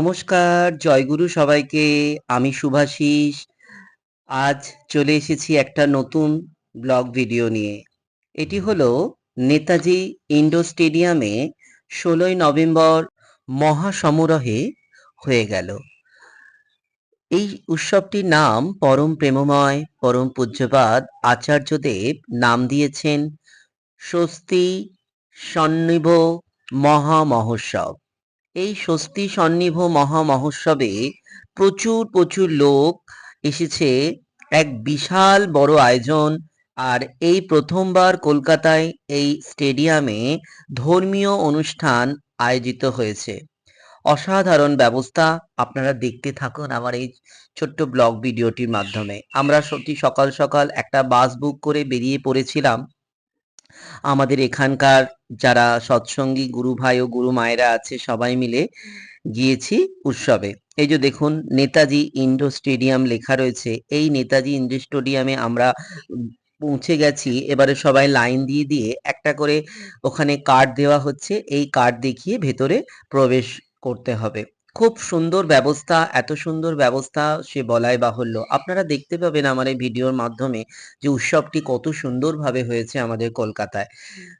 নমস্কার, জয়গুরু সবাইকে। আমি শুভাশিস। আজ চলে এসেছি একটা নতুন ব্লগ ভিডিও নিয়ে। এটি হলো নেতাজি ইন্ডোর স্টেডিয়ামে ১৬ই নভেম্বর মহাসমারোহে হয়ে গেল। এই উৎসবটির নাম পরম প্রেমময় পরম পূজ্যপাদ আচার্যদেব নাম দিয়েছেন স্বস্তি সন্নিভ মহামহোৎসব। এই স্বস্তি সন্নিভ মহামহোৎসবে প্রচুর প্রচুর লোক এসেছে। এক বিশাল বড় আয়োজন আর এই প্রথমবার কলকাতায় এই স্টেডিয়ামে ধর্মীয় অনুষ্ঠান আয়োজিত হয়েছে। অসাধারণ ব্যবস্থা আপনারা দেখতে থাকুন আমার এই ছোট্ট ব্লগ ভিডিওটির মাধ্যমে। আমরা সত্যি সকাল সকাল একটা বাস বুক করে বেরিয়ে পড়েছিলাম। আমাদের এখানকার যারা সৎসঙ্গী, গুরু ভাই ও গুরু মায়েরা আছে, সবাই মিলে গিয়েছি উৎসবে। এই যে দেখুন, নেতাজি ইন্ডোর স্টেডিয়াম লেখা রয়েছে। এই নেতাজি ইন্ডোর স্টেডিয়ামে আমরা পৌঁছে গেছি। এবারে সবাই লাইন দিয়ে দিয়ে একটা করে ওখানে কার্ড দেওয়া হচ্ছে। এই কার্ড দেখিয়ে ভেতরে প্রবেশ করতে হবে। খুব সুন্দর ব্যবস্থা, এত সুন্দর ব্যবস্থা সে বলাই বাহুল্য। আপনারা দেখতে পাবেন আমার এই ভিডিওর মাধ্যমে যে উৎসবটি কত সুন্দরভাবে হয়েছে আমাদের কলকাতায়।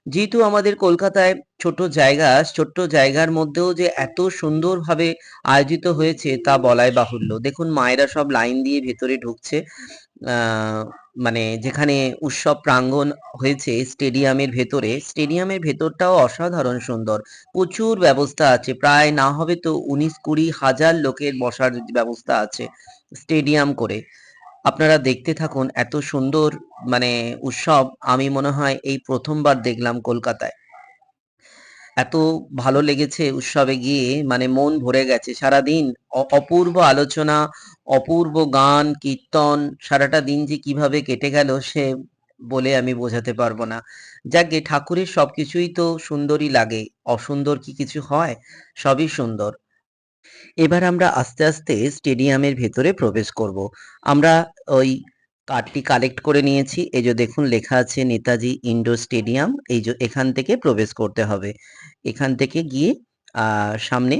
যেহেতু আমাদের কলকাতায় ছোট জায়গা, ছোট্ট জায়গার মধ্যেও যে এত সুন্দরভাবে আয়োজিত হয়েছে তা বলাই বাহুল্য। দেখুন, মায়েরা সব লাইন দিয়ে ভেতরে ঢুকছে। মানে যেখানে উৎসব প্রাঙ্গণ হয়েছে স্টেডিয়ামের ভেতরে, স্টেডিয়ামের ভেতরটাও অসাধারণ সুন্দর। প্রচুর ব্যবস্থা আছে, প্রায় না হবে তো উনিশ কুড়ি হাজার লোকের বসার ব্যবস্থা আছে স্টেডিয়াম করে। আপনারা দেখতে থাকুন এত সুন্দর মানে উৎসব, আমি মনে হয় এই প্রথমবার দেখলাম কলকাতায়। এত ভালো লেগেছে উৎসবে গিয়ে মানে মন ভরে গেছে। সারাদিন অপূর্ব আলোচনা, অপূর্ব গান, কীর্তন, সারাটা দিন যে কীভাবে কেটে গেল সে বলে আমি বোঝাতে পারব না। যাকে ঠাকুরের সবকিছুই তো সুন্দরই লাগে, অসুন্দর কি কিছু হয়? সবই সুন্দর। এবার আমরা আস্তে আস্তে স্টেডিয়ামের ভেতরে প্রবেশ করব। আমরা ওই কার্ডটি কালেক্ট করে নিয়েছি। এই যে দেখুন, লেখা আছে নেতাজি ইন্ডোর স্টেডিয়াম এই যে এখান থেকে প্রবেশ করতে হবে। এখান থেকে গিয়ে সামনে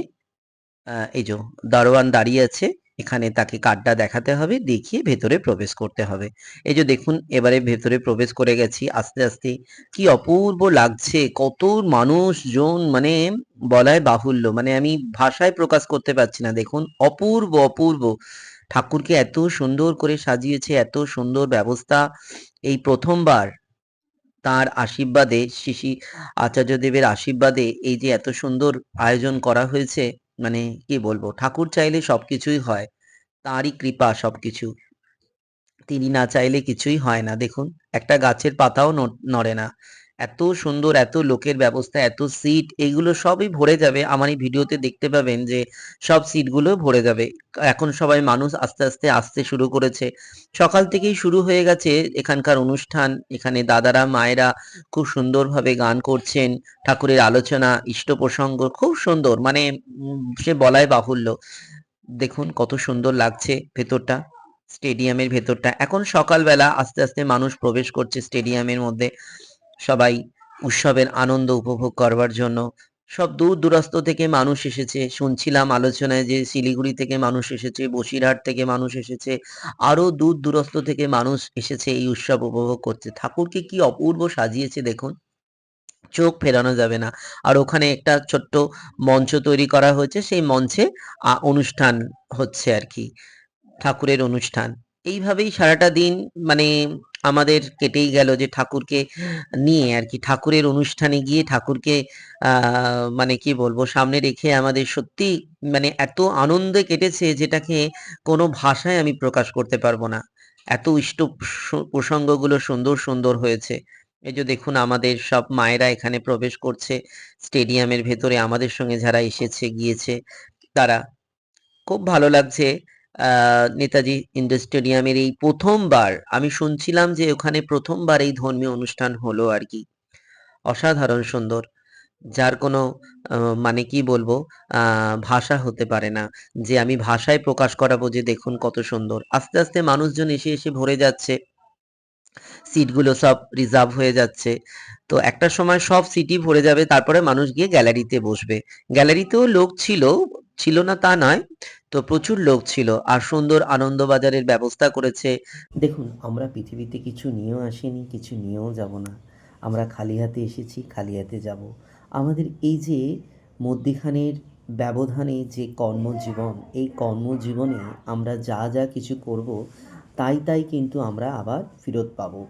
এই যে দারোয়ান দাঁড়িয়ে আছে। এখানে তাকে কার্ডটা দেখাতে হবে, দেখিয়ে ভেতরে প্রবেশ করতে হবে। এই যে দেখুন, এবারে ভেতরে প্রবেশ করে গেছি। আস্তে আস্তে কি অপূর্ব লাগছে! কত মানুষজন মানে বলায় বাহুল্য। মানে আমি ভাষায় প্রকাশ করতে পারছি না। দেখুন, অপূর্ব অপূর্ব। ঠাকুরকে এত সুন্দর করে সাজিয়েছে, এত সুন্দর ব্যবস্থা। এই প্রথমবার তার আশীর্বাদে, শ্রী আচার্যদেবের আশীর্বাদে এই যে এত সুন্দর আয়োজন করা হয়েছে মানে কি বলব, ঠাকুর চাইলে সবকিছুই হয়, তাঁরই কৃপা সবকিছু। তিনি না চাইলে কিছুই হয় না। দেখুন, একটা গাছের পাতাও নড়ে না। এত সুন্দর, এত লোকের ব্যবস্থা, এত সিট এগুলো সবই ভরে যাবে। আমার এই ভিডিওতে দেখতে পাবেন যে সব সিটগুলো ভরে যাবে। এখন সবাই মানুষ আস্তে আস্তে আসতে শুরু করেছে। সকাল থেকেই শুরু হয়ে গেছে এখানকার অনুষ্ঠান। এখানে দাদারা, মায়েরা খুব সুন্দরভাবে গান করছেন। ঠাকুরের আলোচনা, ইষ্ট প্রসঙ্গ খুব সুন্দর। মানে সে বলাই বাহুল্য। দেখুন কত সুন্দর লাগছে ভেতরটা স্টেডিয়ামের ভেতরটা। এখন সকালবেলা আস্তে আস্তে মানুষ প্রবেশ করছে স্টেডিয়ামের মধ্যে। সবাই উৎসবের আনন্দ উপভোগ করবার জন্য। সব দূর দূরস্থ থেকে মানুষ এসেছে। শুনছিলাম আলোচনায় যে শিলিগুড়ি থেকে মানুষ এসেছে, বসিরহাট থেকে মানুষ এসেছে, আরও দূর দূরস্থ থেকে মানুষ এসেছে এই উৎসব উপভোগ করতে। ঠাকুরকে কি অপূর্ব সাজিয়েছে দেখুন। চোখ ফেরানো যাবে না। আর ওখানে একটা ছোট্ট মঞ্চ তৈরি করা হয়েছে। সেই মঞ্চে অনুষ্ঠান হচ্ছে আর কি। ঠাকুরের অনুষ্ঠান। এইভাবেই সারাটা দিন মানে আমাদের কেটেই গেল যে ঠাকুরকে নিয়ে আর কি। ঠাকুরের অনুষ্ঠানে গিয়ে ঠাকুরকে মানে কি বলব, সামনে রেখে আমাদের সত্যি মানে এত আনন্দে কেটেছে যেটাকে কোনো ভাষায় আমি প্রকাশ করতে পারব না। এত ইষ্ট প্রসঙ্গগুলো সুন্দর সুন্দর হয়েছে। এই যে দেখুন আমাদের সব মায়েরা এখানে প্রবেশ করছে। স্টেডিয়ামের ভেতরে আমাদের সঙ্গে যারা এসেছে, গিয়েছে, তারা। খুব ভালো লাগছে। নেতাজি ইন্ডোর স্টেডিয়ামের এই প্রথমবার আমি শুনছিলাম যে ওখানে প্রথমবার এই ধর্মীয় অনুষ্ঠান হলো আর কি। অসাধারণ সুন্দর। যার কোনো মানে কি বলব ভাষা হতে পারে না। যে আমি ভাষায় প্রকাশ করাবো যে দেখুন কত সুন্দর। আস্তে আস্তে মানুষজন এসে এসে ভরে যাচ্ছে। সিটগুলো সব রিজার্ভ হয়ে যাচ্ছে। তো একটা সময় সব সিটই ভরে যাবে, তারপরে মানুষ গিয়ে গ্যালারিতে বসবে। গ্যালারিতেও লোক ছিল ছিল না তা নয়। তো প্রচুর লোক ছিল আর সুন্দর আনন্দবাজারের ব্যবস্থা করেছে। দেখুন, আমরা পৃথিবীতে কিছু নিয়েও আসিনি, কিছু নিয়েও যাব না। আমরা খালি হাতে এসেছি, খালি হাতে যাব। আমাদের এই যে মধ্যিখানের ব্যবধানে যে কর্মজীবন, এই কর্মজীবনে আমরা যা যা কিছু করব, তাই তাই কিন্তু আমরা আবার ফেরত পাব।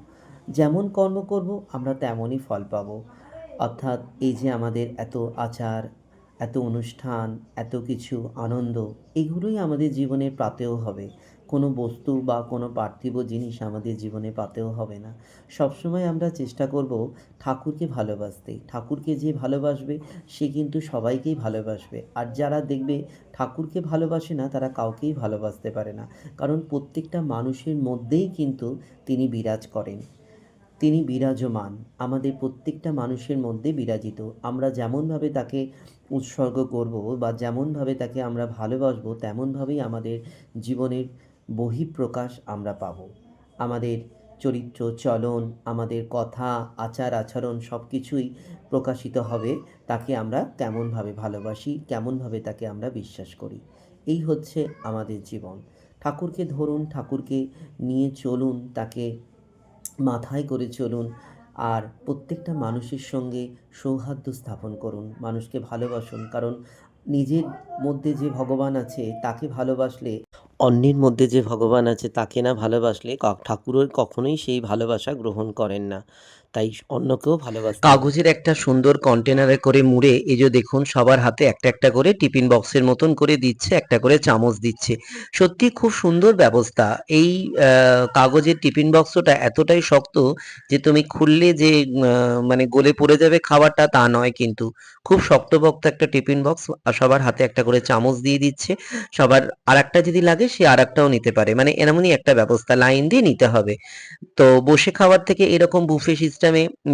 যেমন কর্ম করব, আমরা তেমনই ফল পাব। অর্থাৎ এই যে আমাদের এত আচার এত অনুষ্ঠান, এত কিছু, আনন্দ, এগুলোই আমাদের জীবনে পাতেও হবে। কোনো বস্তু বা কোনো পার্থিব জিনিস আমাদের জীবনে পাতেও হবে না। সবসময় আমরা চেষ্টা করব ঠাকুরকে ভালোবাসতে। ঠাকুরকে যে ভালোবাসবে, সে কিন্তু সবাইকেই ভালোবাসবে। আর যারা দেখবে ঠাকুরকে ভালোবাসে না, তারা কাউকেই ভালোবাসতে পারে না। কারণ প্রত্যেকটা মানুষের মধ্যেই কিন্তু তিনি বিরাজ করেন। তিনি বিরাজমান। আমাদের প্রত্যেকটা মানুষের মধ্যে বিরাজিত। আমরা যেমনভাবে তাকে উৎসর্গ করব বা যেমনভাবে তাকে আমরা ভালোবাসবো, তেমনভাবেই আমাদের জীবনের বহিঃপ্রকাশ আমরা পাব। আমাদের চরিত্র, চলন, আমাদের কথা, আচার, আচরণ সব কিছুই প্রকাশিত হবে, তাকে আমরা কেমনভাবে ভালোবাসি, কেমনভাবে তাকে আমরা বিশ্বাস করি। এই হচ্ছে আমাদের জীবন। ঠাকুরকে ধরুন, ঠাকুরকে নিয়ে চলুন, তাকে মাথায় করে চলুন আর প্রত্যেকটা মানুষের সঙ্গে সৌহার্দ্য স্থাপন করুন, মানুষকে ভালোবাসুন। কারণ নিজের মধ্যে যে ভগবান আছে, তাকে ভালোবাসলে, অন্যের মধ্যে যে ভগবান আছে, তাকে না ভালোবাসলে ঠাকুরের কখনোই সেই ভালোবাসা গ্রহণ করেন না। তাই অন্যকেও ভালোবাসতে হবে। কাগজের একটা সুন্দর কন্টেনারে করে মুড়ে, এই যে দেখুন, সবার হাতে একটা একটা করে টিফিন বক্সের মতন করে দিচ্ছে, একটা করে চামচ দিচ্ছে। সত্যি খুব সুন্দর ব্যবস্থা। এই কাগজের টিফিন বক্সটা এতটাই শক্ত যে তুমি খুললে যে মানে গলে পড়ে যাবে খাবারটা, তা নয় কিন্তু। খুব শক্তপোক্ত একটা টিফিন বক্স সবার হাতে একটা করে চামচ দিয়ে দিচ্ছে। সবার আর একটা যদি লাগে, সে আর একটাও নিতে পারে। মানে এরমনই একটা ব্যবস্থা, লাইন দিয়ে নিতে হবে। তো বসে খাওয়ার থেকে এরকম বুফে সিস্টেমে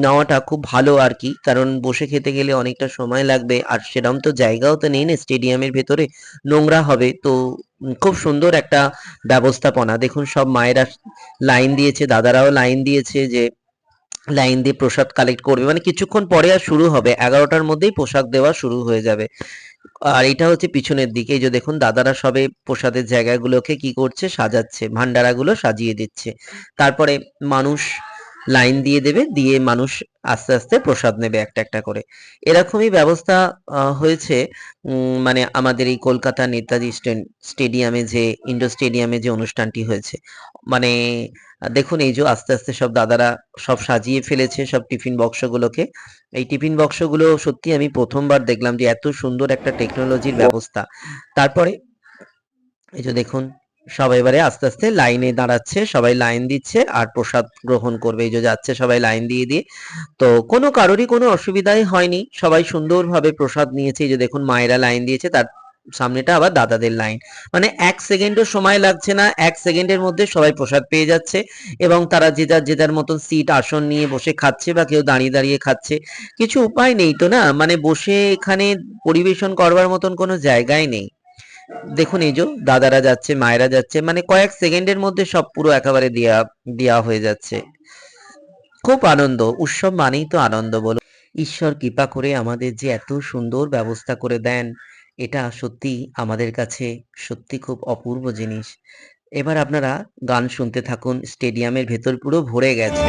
নেওয়াটা খুব ভালো আর কি কারণ বসে খেতে গেলে অনেকটা সময় লাগবে আর সেরকম তো জায়গাও তো নেই না স্টেডিয়ামের ভেতরে নোংরা হবে। তো খুব সুন্দর একটা ব্যবস্থাপনা। দেখুন সব মায়েরা লাইন দিয়েছে, দাদারাও লাইন দিয়েছে যে লাইন দিয়ে প্রসাদ কালেক্ট করবে। মানে কিছুক্ষণ পরে আর শুরু হবে। এগারোটার মধ্যেই পোশাক দেওয়া শুরু হয়ে যাবে। আর এটা হচ্ছে পিছনের দিকে। যে দেখুন, দাদারা সবে প্রসাদের জায়গাগুলোকে কি করছে, সাজাচ্ছে, ভান্ডারাগুলো সাজিয়ে দিচ্ছে। তারপরে মানুষ লাইন দিয়ে দেবে, দিয়ে মানুষ আস্তে আস্তে প্রসাদ নেবে একটা একটা করে। এরকমই ব্যবস্থা হয়েছে। মানে আমাদের এই কলকাতা নেতাজি স্টে- স্টেডিয়ামে যে, ইন্ডোর স্টেডিয়ামে যে অনুষ্ঠানটি হয়েছে। মানে দেখুন, এই যে আস্তে আস্তে সব দাদারা সব সাজিয়ে ফেলেছে সব টিফিন বক্সগুলোকে। এই টিফিন বক্সগুলো সত্যি আমি প্রথমবার দেখলাম যে এত সুন্দর একটা টেকনোলজির ব্যবস্থা। তারপরে, এই যে দেখুন সবাই এবারে আস্তে আস্তে লাইনে দাঁড়াচ্ছে, সবাই লাইন দিচ্ছে আর প্রসাদ গ্রহণ করবে, এই যে যাচ্ছে সবাই লাইন দিয়ে দিয়ে। তো কোনো কারোরই কোনো অসুবিধাই হয়নি, সবাই সুন্দরভাবে প্রসাদ নিয়েছে, এই যে দেখুন মায়েরা লাইন দিয়েছে, তার সামনেটা আবার দাদাদের লাইন। মানে এক সেকেন্ডও সময় লাগছে না, এক সেকেন্ডের মধ্যে সবাই প্রসাদ পেয়ে যাচ্ছে এবং তারা যে যার যে যার মতন সিট, আসন নিয়ে বসে খাচ্ছে বা কেউ দাঁড়িয়ে দাঁড়িয়ে খাচ্ছে। কিছু উপায় নেই তো না? মানে বসে এখানে পরিবেশন করবার মতন কোনো জায়গাই নেই। দেখুন, এই যে দাদারা যাচ্ছে, মায়েরা যাচ্ছে মানে কয়েক সেকেন্ডের মধ্যে সব পুরো একেবারে দেয়া দেয়া হয়ে যাচ্ছে। খুব আনন্দ, উৎসব মানেই তো আনন্দ বলো ঈশ্বর কৃপা করে আমাদের যে এত সুন্দর ব্যবস্থা করে দেন, এটা সত্যি আমাদের কাছে সত্যি খুব অপূর্ব জিনিস। এবার আপনারা গান শুনতে থাকুন, স্টেডিয়ামের ভেতর পুরো ভরে গেছে।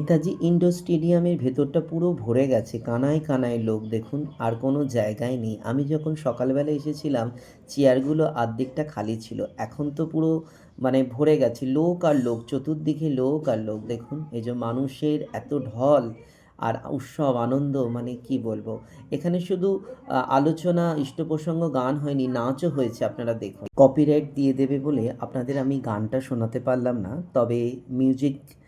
নেতাজি ইন্ডোর স্টেডিয়ামের ভেতরটা পুরো ভরে গেছে। কানায় কানায় লোক, দেখুন, আর কোনো জায়গায় নেই। আমি যখন সকালবেলা এসেছিলাম, চেয়ারগুলো আর্ধেকটা খালি ছিল। এখন তো পুরো মানে ভরে গেছে। লোক আর লোক, চতুর্দিকে লোক আর লোক, দেখুন, এই যে মানুষের এত ঢল আর উৎসব, আনন্দ মানে কি বলব? এখানে শুধু আলোচনা, ইষ্টপ্রসঙ্গ গান হয়নি, নাচও হয়েছে, আপনারা দেখুন। কপিরাইট দিয়ে দেবে বলে আপনাদের আমি গানটা শোনাতে পারলাম না। তবে মিউজিকের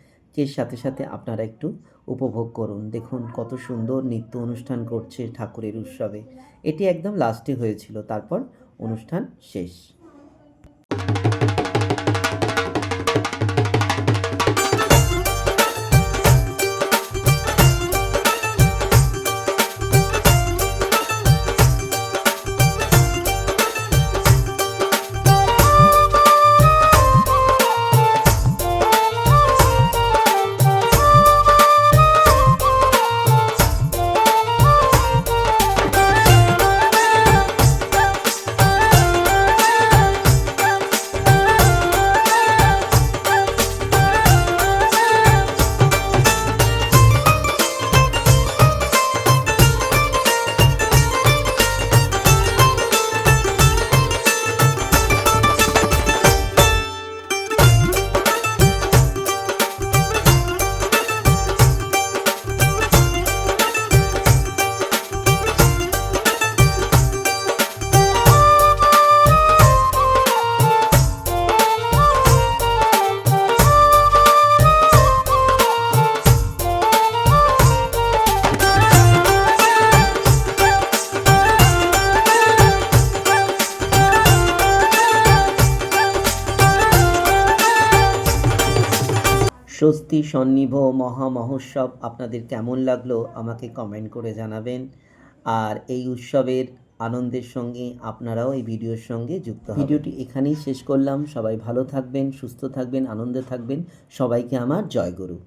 সাথে সাথে আপনারা একটু উপভোগ করুন। দেখুন কত সুন্দর নৃত্য অনুষ্ঠান করছে ঠাকুরের উৎসবে। এটি একদম লাস্টে হয়েছিল। তারপর অনুষ্ঠান শেষ। স্বস্তি, সন্নিভ মহামহোৎসব আপনাদের কেমন লাগল আমাকে কমেন্ট করে জানাবেন। আর এই উৎসবের আনন্দের সঙ্গে আপনারাও এই ভিডিওর সঙ্গে যুক্ত ভিডিওটি এখানেই শেষ করলাম। সবাই ভালো থাকবেন, সুস্থ থাকবেন, আনন্দে থাকবেন। সবাইকে আমার জয়গুরু।